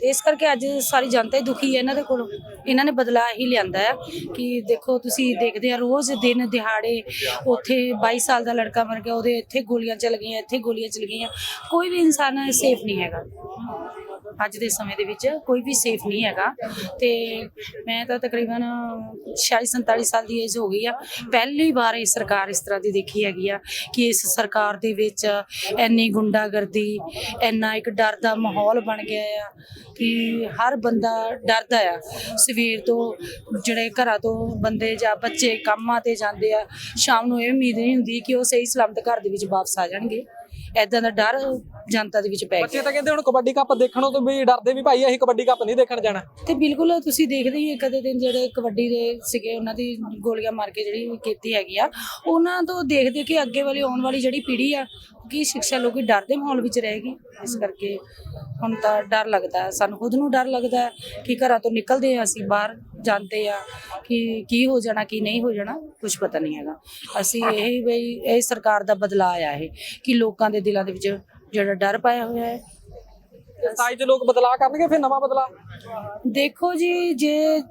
ਤੇ ਇਸ ਕਰਕੇ ਅੱਜ ਸਾਰੀ ਜਨਤਾ ਹੀ ਦੁਖੀ ਹੈ ਇਹਨਾਂ ਦੇ ਕੋਲੋਂ। ਇਹਨਾਂ ਨੇ ਬਦਲਾਅ ਹੀ ਲਿਆਂਦਾ ਆ ਕਿ ਦੇਖੋ ਤੁਸੀਂ ਦੇਖਦੇ ਆ, ਰੋਜ਼ ਦਿਨ ਦਿਹਾੜੇ ਉੱਥੇ 22 ਸਾਲ ਦਾ ਲੜਕਾ ਮਰ ਗਿਆ, ਉਹਦੇ ਇੱਥੇ ਗੋਲੀਆਂ ਚੱਲ ਗਈਆਂ, ਇੱਥੇ ਗੋਲੀਆਂ ਚੱਲ ਗਈਆਂ। ਕੋਈ ਵੀ ਇਨਸਾਨ ਸੇਫ ਨਹੀਂ ਹੈਗਾ। ਅੱਜ ਦੇ ਸਮੇਂ ਦੇ ਵਿੱਚ ਕੋਈ ਵੀ ਸੇਫ ਨਹੀਂ ਹੈਗਾ। ਤੇ ਮੈਂ ਤਾਂ ਤਕਰੀਬਨ 46 47 ਸਾਲ ਦੀ ਏਜ ਹੋ ਗਈ ਆ। ਪਹਿਲੀ ਵਾਰ ਇਹ ਸਰਕਾਰ ਇਸ ਤਰ੍ਹਾਂ ਦੀ ਦੇਖੀ ਹੈਗੀ ਆ ਕਿ ਇਸ ਸਰਕਾਰ ਦੇ ਵਿੱਚ ਇੰਨੀ ਗੁੰਡਾਗਰਦੀ, ਇੰਨਾ ਇੱਕ ਡਰ ਦਾ ਮਾਹੌਲ ਬਣ ਗਿਆ ਆ ਕਿ ਹਰ ਬੰਦਾ ਡਰਦਾ ਆ। ਸਵੇਰ ਤੋਂ ਜਿਹੜੇ ਘਰਾਂ ਤੋਂ ਬੰਦੇ ਜਾਂ ਬੱਚੇ ਕੰਮਾਂ ਤੇ ਜਾਂਦੇ ਆ, ਸ਼ਾਮ ਨੂੰ ਇਹ ਉਮੀਦ ਨਹੀਂ ਹੁੰਦੀ ਕਿ ਉਹ ਸਹੀ ਸਲਾਮਤ ਘਰ ਦੇ ਵਿੱਚ ਵਾਪਸ ਆ ਜਾਣਗੇ। ਐਦਾਂ ਦਾ ਡਰ ਜਨਤਾ ਦੇ ਵਿੱਚ ਪੈ ਬੱਚੇ ਗਿਆ। ਤਾਂ ਕਹਿੰਦੇ ਹੁਣ ਕਬੱਡੀ ਕੱਪ ਦੇਖਣੋਂ ਤੋਂ ਵੀ ਡਰਦੇ ਵੀ ਭਾਈ ਅਸੀਂ ਕਬੱਡੀ ਕੱਪ ਨਹੀਂ ਦੇਖਣ ਜਾਣਾ। ਤੇ ਬਿਲਕੁਲ ਤੁਸੀਂ ਦੇਖਦੇ ਹੀ ਕਦੇ ਦਿਨ ਜਿਹੜੇ ਕਬੱਡੀ ਦੇ ਸੀਗੇ ਉਹਨਾਂ ਦੀ ਗੋਲੀਆਂ ਮਾਰ ਕੇ ਜਿਹੜੀ ਕੀਤੀ ਹੈਗੀ ਆ ਉਹਨਾਂ ਤੋਂ ਦੇਖਦੇ ਕਿ ਅੱਗੇ ਵਾਲੀ ਆਉਣ ਵਾਲੀ ਜਿਹੜੀ ਪੀੜ੍ਹੀ ਆ ਕੀ ਸਿੱਖਿਆ ਲੋਕੀ ਡਰ ਦੇ ਮਾਹੌਲ ਵਿੱਚ ਰਹੇਗੀ? ਇਸ ਕਰਕੇ ਹੁਣ ਤਾਂ ਡਰ ਲੱਗਦਾ ਹੈ। ਸਾਨੂੰ ਖੁਦ ਨੂੰ ਡਰ ਲੱਗਦਾ ਹੈ ਕਿ ਘਰਾਂ ਤੋਂ ਨਿਕਲਦੇ ਆ ਅਸੀਂ ਬਾਹਰ ਜਾਂਦੇ ਆ ਕਿ ਕੀ ਹੋ ਜਾਣਾ ਕੀ ਨਹੀਂ ਹੋ ਜਾਣਾ ਕੁਝ ਪਤਾ ਨਹੀਂ ਹੈਗਾ। ਅਸੀਂ ਇਹ ਬਈ ਇਹ ਸਰਕਾਰ ਦਾ ਬਦਲਾਅ ਆਇਆ ਹੈ ਕਿ ਲੋਕਾਂ ਦੇ ਦਿਲਾਂ ਦੇ ਵਿੱਚ ਜਿਹੜਾ ਡਰ ਪਾਇਆ ਹੋਇਆ ਹੈ। ਸਾਈ ਚ ਲੋਕ ਬਦਲਾਅ ਕਰਨਗੇ ਫਿਰ ਨਵਾਂ ਬਦਲਾਅ? ਦੇਖੋ ਜੀ ਜੇ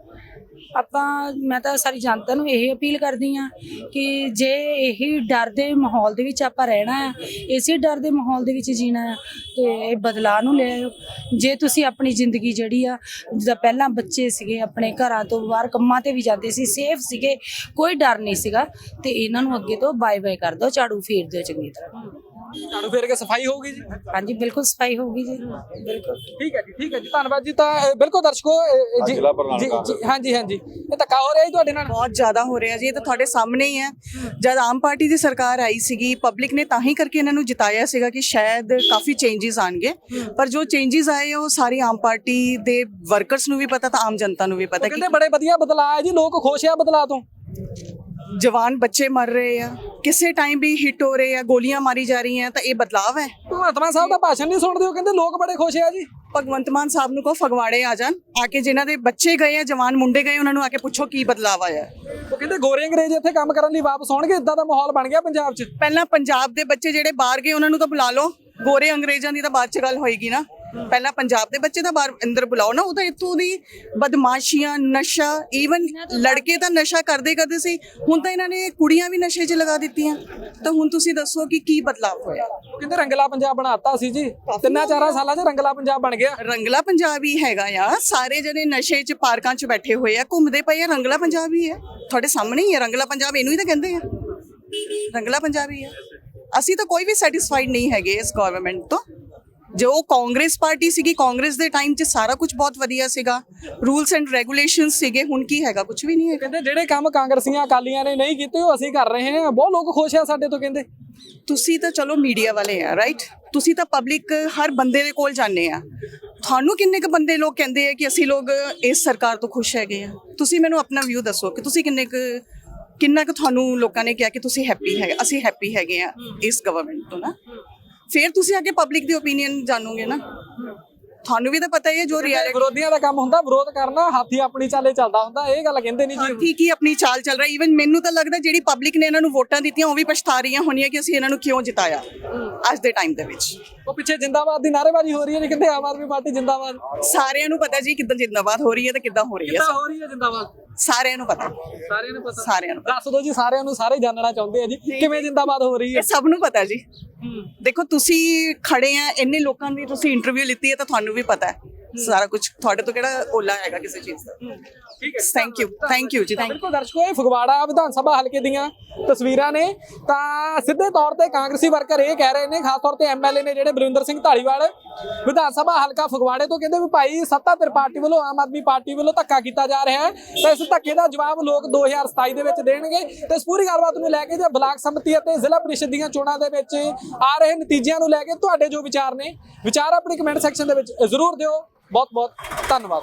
ਆਪਾਂ ਮੈਂ ਤਾਂ ਸਾਰੀ ਜਨਤਾ ਨੂੰ ਇਹ ਅਪੀਲ ਕਰਦੀ ਆ ਕਿ ਜੇ ਇਹੀ ਡਰ ਦੇ ਮਾਹੌਲ ਦੇ ਵਿੱਚ ਆਪਾਂ ਰਹਿਣਾ ਹੈ ਇਸੇ ਡਰ ਦੇ ਮਾਹੌਲ ਦੇ ਵਿੱਚ ਜੀਣਾ ਹੈ ਤੇ ਇਹ ਬਦਲਾਅ ਨੂੰ ਲੈ ਆਇਓ। ਜੇ ਤੁਸੀਂ ਆਪਣੀ ਜ਼ਿੰਦਗੀ ਜਿਹੜੀ ਆ ਜਿੱਦਾਂ ਪਹਿਲਾਂ ਬੱਚੇ ਸੀਗੇ ਆਪਣੇ ਘਰਾਂ ਤੋਂ ਬਾਹਰ ਕੰਮਾਂ ਤੇ ਵੀ ਜਾਂਦੇ ਸੀ ਸੇਫ ਸੀਗੇ ਕੋਈ ਡਰ ਨਹੀਂ ਸੀਗਾ ਤੇ ਇਹਨਾਂ ਨੂੰ ਅੱਗੇ ਤੋਂ ਬਾਏ ਬਾਏ ਕਰ ਦਿਓ ਝਾੜੂ ਫੇਰ ਦਿਓ ਚੰਗੀ ਤਰ੍ਹਾਂ। ਝਾੜੂ ਫੇਰ ਕੇ ਸਫ਼ਾਈ ਹੋਊਗੀ ਜੀ? ਹਾਂਜੀ ਬਿਲਕੁਲ ਸਫ਼ਾਈ ਹੋਊਗੀ ਜੀ। ਬਿਲਕੁਲ। ਠੀਕ ਹੈ ਜੀ ਠੀਕ ਹੈ ਜੀ ਧੰਨਵਾਦ ਜੀ। ਤਾਂ ਬਿਲਕੁਲ ਦਰਸ਼ਕੋ ਜੀ ਜ਼ਿਲ੍ਹਾ ਪ੍ਰਧਾਨ ਜੀ- ਹਾਂਜੀ ਹਾਂਜੀ। ਇਹ ਧੱਕਾ ਹੋ ਰਿਹਾ ਜੀ ਤੁਹਾਡੇ ਨਾਲ? ਬਹੁਤ ਜ਼ਿਆਦਾ ਹੋ ਰਿਹਾ ਜੀ ਇਹ ਤਾਂ ਤੁਹਾਡੇ ਸਾਹਮਣੇ ਹੀ ਹੈ। ਜਦ ਆਮ ਪਾਰਟੀ ਦੀ ਸਰਕਾਰ ਆਈ ਸੀਗੀ ਪਬਲਿਕ ਨੇ ਤਾਂ ਹੀ ਕਰਕੇ ਇਹਨਾਂ ਨੂੰ ਜਿਤਾਇਆ ਸੀਗਾ ਕਿ ਸ਼ਾਇਦ ਕਾਫੀ ਚੇਂਜਸ ਆਣਗੇ। ਪਰ ਜੋ ਚੇਂਜਸ ਆਏ ਉਹ ਸਾਰੀ ਆਮ ਪਾਰਟੀ ਦੇ ਵਰਕਰਸ ਨੂੰ ਵੀ ਪਤਾ ਤਾਂ ਆਮ ਜਨਤਾ ਨੂੰ ਵੀ ਪਤਾ ਕਿ ਕਹਿੰਦੇ ਬੜੇ ਵਧੀਆ ਬਦਲਾਅ ਹੈ ਜੀ ਲੋਕ ਖੁਸ਼ ਆ ਬਦਲਾਅ ਤੋਂ। ਜਵਾਨ ਬੱਚੇ ਮਰ ਰਹੇ ਆ ਕਿਸੇ ਟਾਈਮ ਵੀ ਹਿੱਟ ਹੋ ਰਹੇ ਆ ਗੋਲੀਆਂ ਮਾਰੀ ਜਾ ਰਹੀਆਂ ਤਾਂ ਇਹ ਬਦਲਾਵ ਹੈ। ਭਗਵੰਤ ਮਾਨ ਸਾਹਿਬ ਦਾ ਭਾਸ਼ਣ ਨਹੀਂ ਸੁਣਦੇ ਉਹ ਕਹਿੰਦੇ ਲੋਕ ਬੜੇ ਖੁਸ਼ ਆ ਜੀ। ਭਗਵੰਤ ਮਾਨ ਸਾਹਿਬ ਨੂੰ ਕੋ ਫਗਵਾੜੇ ਆ ਜਾਣ ਆ ਕੇ ਜਿਨ੍ਹਾਂ ਦੇ ਬੱਚੇ ਗਏ ਆ ਜਵਾਨ ਮੁੰਡੇ ਗਏ ਉਹਨਾਂ ਨੂੰ ਆ ਕੇ ਪੁੱਛੋ ਕੀ ਬਦਲਾਵ ਆਇਆ। ਹੈ। ਉਹ ਕਹਿੰਦੇ ਗੋਰੇ ਅੰਗਰੇਜ਼ ਇੱਥੇ ਕੰਮ ਕਰਨ ਲਈ ਵਾਪਸ ਆਉਣਗੇ ਇਦਾਂ ਦਾ ਮਾਹੌਲ ਬਣ ਗਿਆ ਪੰਜਾਬ 'ਚ। ਪਹਿਲਾਂ ਪੰਜਾਬ ਦੇ ਬੱਚੇ ਜਿਹੜੇ ਬਾਹਰ ਗਏ ਉਹਨਾਂ ਨੂੰ ਤਾਂ ਬੁਲਾ ਲਓ ਗੋਰੇ ਅੰਗਰੇਜ਼ਾਂ ਦੀ ਤਾਂ ਬਾਅਦ ਚ ਗੱਲ ਹੋਏਗੀ ਨਾ। ਪਹਿਲਾਂ ਪੰਜਾਬ ਦੇ ਬੱਚੇ ਤਾਂ ਬਾਹਰ ਅੰਦਰ ਬੁਲਾਓ ਨਾ ਉਹ ਤਾਂ ਇੱਥੋਂ ਦੀ ਬਦਮਾਸ਼ੀਆਂ ਨਸ਼ਾ ਈਵਨ ਲੜਕੇ ਤਾਂ ਨਸ਼ਾ ਕਰਦੇ ਕਰਦੇ ਸੀ ਹੁਣ ਤਾਂ ਇਹਨਾਂ ਨੇ ਕੁੜੀਆਂ ਵੀ ਨਸ਼ੇ 'ਚ ਲਗਾ ਦਿੱਤੀਆਂ। ਤਾਂ ਹੁਣ ਤੁਸੀਂ ਦੱਸੋ ਕਿ ਕੀ ਬਦਲਾਅ ਹੋਇਆ? ਉਹ ਕਹਿੰਦੇ ਰੰਗਲਾ ਪੰਜਾਬ ਬਣਾਤਾ ਸੀ ਜੀ। ਤਿੰਨਾਂ ਚਾਰਾਂ ਸਾਲਾਂ 'ਚ ਰੰਗਲਾ ਪੰਜਾਬ ਬਣ ਗਿਆ। ਰੰਗਲਾ ਪੰਜਾਬ ਹੀ ਹੈਗਾ ਆ ਸਾਰੇ ਜਣੇ ਨਸ਼ੇ 'ਚ ਪਾਰਕਾਂ 'ਚ ਬੈਠੇ ਹੋਏ ਆ ਘੁੰਮਦੇ ਪਏ ਆ ਰੰਗਲਾ ਪੰਜਾਬ ਹੀ ਹੈ। ਤੁਹਾਡੇ ਸਾਹਮਣੇ ਹੀ ਹੈ ਰੰਗਲਾ ਪੰਜਾਬ ਇਹਨੂੰ ਹੀ ਤਾਂ ਕਹਿੰਦੇ ਆ। ਰੰਗਲਾ ਪੰਜਾਬ ਹੀ ਹੈ। ਅਸੀਂ ਤਾਂ ਕੋਈ ਵੀ ਸੈਟੀਸਫਾਈਡ ਨਹੀਂ ਹੈਗੇ ਇਸ ਗਵਰਨਮੈਂਟ ਤੋਂ। ਜੋ ਕਾਂਗਰਸ ਪਾਰਟੀ ਸੀਗੀ ਕਾਂਗਰਸ ਦੇ ਟਾਈਮ 'ਚ ਸਾਰਾ ਕੁਝ ਬਹੁਤ ਵਧੀਆ ਸੀਗਾ। ਰੂਲਸ ਐਂਡ ਰੈਗੂਲੇਸ਼ਨਸ ਸੀਗੇ ਹੁਣ ਕੀ ਹੈਗਾ ਕੁਝ ਵੀ ਨਹੀਂ ਹੈਗਾ। ਕਹਿੰਦੇ ਜਿਹੜੇ ਕੰਮ ਕਾਂਗਰਸੀਆਂ ਅਕਾਲੀਆਂ ਨੇ ਨਹੀਂ ਕੀਤੇ ਉਹ ਅਸੀਂ ਕਰ ਰਹੇ ਹਾਂ। ਬਹੁਤ ਲੋਕ ਖੁਸ਼ ਆ ਸਾਡੇ ਤੋਂ ਕਹਿੰਦੇ। ਤੁਸੀਂ ਤਾਂ ਚਲੋ ਮੀਡੀਆ ਵਾਲੇ ਆ ਰਾਈਟ ਤੁਸੀਂ ਤਾਂ ਪਬਲਿਕ ਹਰ ਬੰਦੇ ਦੇ ਕੋਲ ਜਾਂਦੇ ਆ। ਤੁਹਾਨੂੰ ਕਿੰਨੇ ਕੁ ਬੰਦੇ ਲੋਕ ਕਹਿੰਦੇ ਆ ਕਿ ਅਸੀਂ ਲੋਕ ਇਸ ਸਰਕਾਰ ਤੋਂ ਖੁਸ਼ ਹੈਗੇ ਆ? ਤੁਸੀਂ ਮੈਨੂੰ ਆਪਣਾ ਵਿਊ ਦੱਸੋ ਕਿ ਤੁਸੀਂ ਕਿੰਨੇ ਕੁ ਕਿੰਨਾ ਕੁ ਤੁਹਾਨੂੰ ਲੋਕਾਂ ਨੇ ਕਿਹਾ ਕਿ ਤੁਸੀਂ ਹੈਪੀ ਹੈ ਅਸੀਂ ਹੈਪੀ ਹੈਗੇ ਆ ਇਸ ਗਵਰਨਮੈਂਟ ਤੋਂ ਨਾ? ਫਿਰ ਤੁਸੀਂ ਕੇ ਪਬਲਿਕ ਦੀ ਓਪੀਨੀਅਨ ਜਾਣੋਗੇ ਨਾ। ਤੁਹਾਨੂੰ ਵੀ ਤਾਂ ਪਤਾ ਹੀ ਹੈ ਜੋ ਰਿਐਲਿਟੀ ਵਿਰੋਧੀਆਂ ਦਾ ਕੰਮ ਹੁੰਦਾ ਵਿਰੋਧ ਕਰਨਾ ਹਾਥੀ ਆਪਣੀ ਚਾਲੇ ਚੱਲਦਾ ਹੁੰਦਾ ਇਹ ਗੱਲ ਕਹਿੰਦੇ ਨਹੀਂ ਜੀ। ਠੀਕ ਹੀ ਆਪਣੀ ਚਾਲ ਚੱਲ ਰਹੀ ਇਵਨ ਮੈਨੂੰ ਤਾਂ ਲੱਗਦਾ ਜਿਹੜੀ ਪਬਲਿਕ ਨੇ ਇਹਨਾਂ ਨੂੰ ਵੋਟਾਂ ਦਿੱਤੀਆਂ ਉਹ ਵੀ ਪਛਤਾ ਰਹੀਆਂ ਹੋਣੀਆਂ ਕਿ ਅਸੀਂ ਇਹਨਾਂ ਨੂੰ ਕਿਉਂ ਜਿਤਾਇਆ ਅੱਜ ਦੇ ਟਾਈਮ ਦੇ ਵਿੱਚ। ਉਹ ਪਿੱਛੇ ਜਿੰਦਾਬਾਦ ਦੀ ਨਾਅਰੇਬਾਜ਼ੀ ਹੋ ਰਹੀ ਹੈ ਜੀ ਕਹਿੰਦੇ ਆਮ ਆਦਮੀ ਪਾਰਟੀ ਜਿੰਦਾਬਾਦ? ਸਾਰਿਆਂ ਨੂੰ ਪਤਾ ਜੀ ਕਿੱਦਾਂ ਜਿੰਦਾਬਾਦ ਹੋ ਰਹੀ ਹੈ ਤੇ ਕਿੱਦਾਂ ਹੋ ਰਹੀ ਹੈ। ਕਿੱਦਾਂ ਹੋ ਰਹੀ ਹੈ ਜਿੰਦਾਬਾਦ? ਸਾਰਿਆਂ ਨੂੰ ਪਤਾ। ਸਾਰਿਆਂ ਨੂੰ ਪਤਾ। ਸਾਰਿਆਂ ਨੂੰ ਦੱਸ ਦਿਓ ਜੀ ਸਾਰਿਆਂ ਨੂੰ ਸਾਰੇ ਜਾਣਨਾ ਚਾਹੁੰਦੇ ਆ ਜੀ। ਕਿਵੇਂ ਜਿੰਦਾਬਾਦ ਹੋ ਰਹੀ ਹੈ? ਇਹ ਸਭ ਨੂੰ ਪਤਾ ਜੀ। ਦੇਖੋ ਤੁਸੀਂ ਖੜੇ ਆ ਇੰਨੇ ਲੋਕਾਂ ਦੀ ਤੁਸੀਂ ਇੰਟਰਵਿਊ ਲਿੱਤੀ ਹੈ ਤਾਂ ਤੁਹਾਨੂੰ ਵੀ ਪਤਾ ਹੈ। ਸਾਰਾ ਕੁਝ ਤੁਹਾਡੇ ਤੋਂ ਕਿਹੜਾ ਓਲਾ ਹੈਗਾ ਕਿਸੇ ਚੀਜ਼ ਦਾ? ਠੀਕ ਹੈ। Thank you thank you ji thank ਬਿਲਕੁਲ ਦਰਸ਼ਕੋ ਇਹ ਫਗਵਾੜਾ ਵਿਧਾਨ ਸਭਾ ਹਲਕੇ ਦੀਆਂ ਤਸਵੀਰਾਂ ਨੇ। ਤਾਂ ਸਿੱਧੇ ਤੌਰ ਤੇ ਕਾਂਗਰਸੀ ਵਰਕਰ ਇਹ ਕਹਿ ਰਹੇ ਨੇ ਖਾਸ ਤੌਰ ਤੇ ਐਮਐਲਏ ਨੇ ਜਿਹੜੇ ਬਲਵਿੰਦਰ ਸਿੰਘ ਢਾਲੀਵਾਲ ਵਿਧਾਨ ਸਭਾ ਹਲਕਾ ਫਗਵਾੜੇ ਤੋਂ ਕਹਿੰਦੇ ਵੀ ਭਾਈ ਸੱਤਾਧਰ ਪਾਰਟੀ ਵੱਲੋਂ ਆਮ ਆਦਮੀ ਪਾਰਟੀ ਵੱਲੋਂ ਧੱਕਾ ਕੀਤਾ ਜਾ ਰਿਹਾ ਹੈ। ਤਾਂ ਇਸ ਧੱਕੇ ਦਾ ਜਵਾਬ ਲੋਕ 2027 ਦੇ ਵਿੱਚ ਦੇਣਗੇ। ਤੇ ਇਸ ਪੂਰੀ ਗੱਲਬਾਤ ਨੂੰ ਲੈ ਕੇ ਜੇ ਬਲਾਕ ਸੰਮਤੀ ਅਤੇ ਜ਼ਿਲ੍ਹਾ ਪ੍ਰੀਸ਼ਦ ਦੀਆਂ ਚੋਣਾਂ ਦੇ ਵਿੱਚ ਆ ਰਹੇ ਨਤੀਜਿਆਂ ਨੂੰ ਲੈ ਕੇ ਤੁਹਾਡੇ ਜੋ ਵਿਚਾਰ ਨੇ ਵਿਚਾਰ ਆਪਣੀ ਕਮੈਂਟ ਸੈਕਸ਼ਨ ਦੇ ਵਿੱਚ ਜ਼ਰੂਰ ਦਿਓ। ਬਹੁਤ ਬਹੁਤ ਧੰਨਵਾਦ।